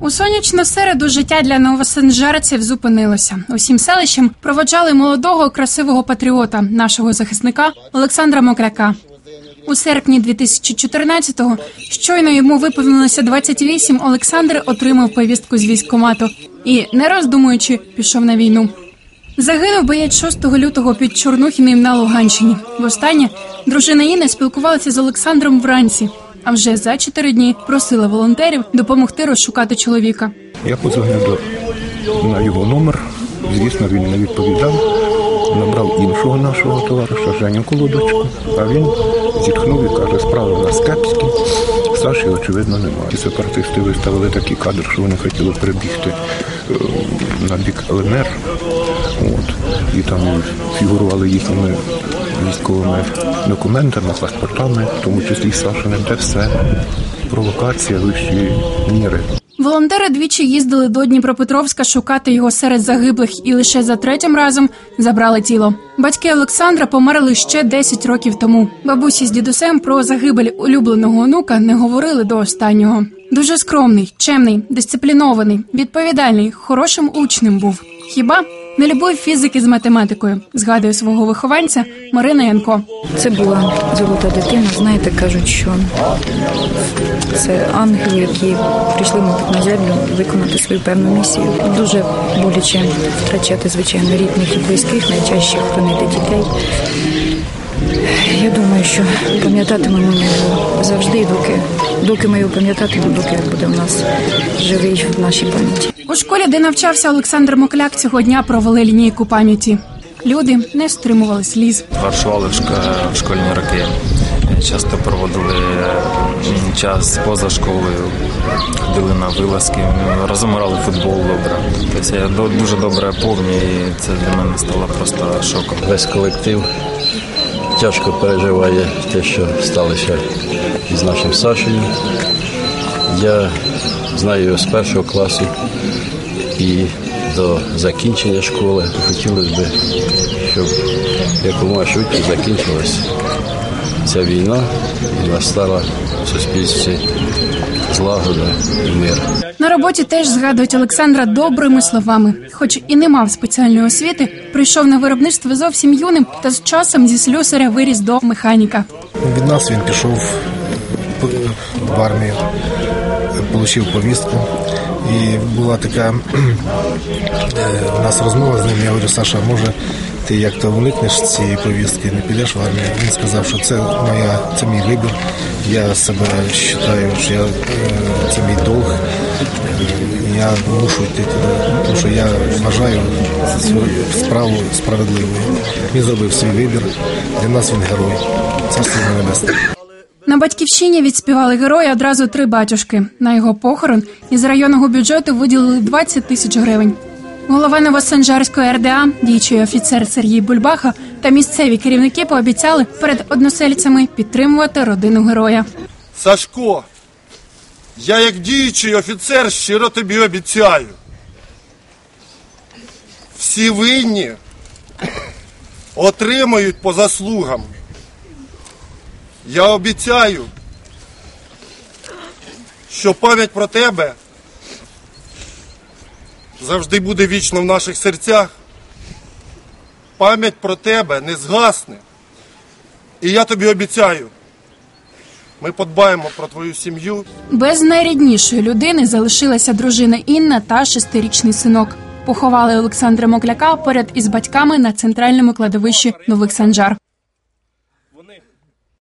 У сонячну середу життя для новосанжарців зупинилося. Усім селищем проводжали молодого красивого патріота, нашого захисника Олександра Мокляка. У серпні 2014-го, щойно йому виповнилося 28, Олександр отримав повістку з військкомату і, не роздумуючи, пішов на війну. Загинув боєць 6 лютого під Чорнухіним на Луганщині. Востаннє дружина Інни спілкувалася з Олександром вранці, а вже за чотири дні просила волонтерів допомогти розшукати чоловіка. Я подзвонив на його номер. Звісно, він не відповідав. Набрав іншого нашого товариша Женю Колодочку, а він зітхнув і каже, справи в нас кепські, Саші, очевидно, немає. І сепаратисти виставили такий кадр, що вони хотіли перебігти е, на бік ЛНР. От. І там фігурували їхніми військовими документами, паспортами, в тому числі і Сашиним, де все провокація вищої міри. Волонтери двічі їздили до Дніпропетровська шукати його серед загиблих і лише за третім разом забрали тіло. Батьки Олександра померли ще 10 років тому. Бабусі з дідусем про загибель улюбленого онука не говорили до останнього. Дуже скромний, чемний, дисциплінований, відповідальний, хорошим учнем був. Хіба не любив фізики з математикою? Згадує свого вихованця Марина Янко. Це була золота дитина. Знаєте, кажуть, що це ангели, які прийшли мабуть, на землю виконати свою певну місію. Дуже боляче втрачати, звичайно, рідних і близьких, найчастіше хоронити дітей. Я думаю, що пам'ятатимемо його завжди, доки, доки ми його пам'ятатимемо, доки він буде в нас живий в нашій пам'яті. У школі, де навчався Олександр Мокляк, цього дня провели лінійку пам'яті. Люди не стримували сліз. Варшували в школьні роки. Часто проводили час поза школою, ходили на вилазки, разом грали футбол добре. Тобто я до- дуже добре пам'ятаю, і це для мене стало просто шоком. весь колектив тяжко переживає те, що сталося із нашим Сашею. Я знаю його з першого класу і до закінчення школи. Хотілося б, щоб якомога швидше закінчилась ця війна і настала в суспільстві злагода і мир. На роботі теж згадують Олександра добрими словами. Хоч і не мав спеціальної освіти, прийшов на виробництво зовсім юним та з часом зі слюсаря виріс до механіка. Від нас він пішов в армію, отримав повістку. І була така е, у нас розмова з ним. Я говорю, Саша, може ти як то уникнеш цієї повістки, не підеш в армію. Він сказав, що це моя, це мій вибір. Я себе вважаю, що я, е, це мій долг. Я мушу йти туди, тому що я вважаю цю справу справедливою. Він зробив свій вибір. Для нас він герой. Царство небесне. На батьківщині відспівали герої одразу три батюшки. На його похорон із районного бюджету виділили 20 тисяч гривень. Голова Новосанжарської РДА, діючий офіцер Сергій Бульбаха та місцеві керівники пообіцяли перед односельцями підтримувати родину героя. Сашко, я як діючий офіцер щиро тобі обіцяю. Всі винні отримають по заслугам. Я обіцяю, що пам'ять про тебе завжди буде вічно в наших серцях. Пам'ять про тебе не згасне. І я тобі обіцяю, ми подбаємо про твою сім'ю. Без найріднішої людини залишилася дружина Інна та шестирічний синок. Поховали Олександра Мокляка поряд із батьками на центральному кладовищі Нових Санжар.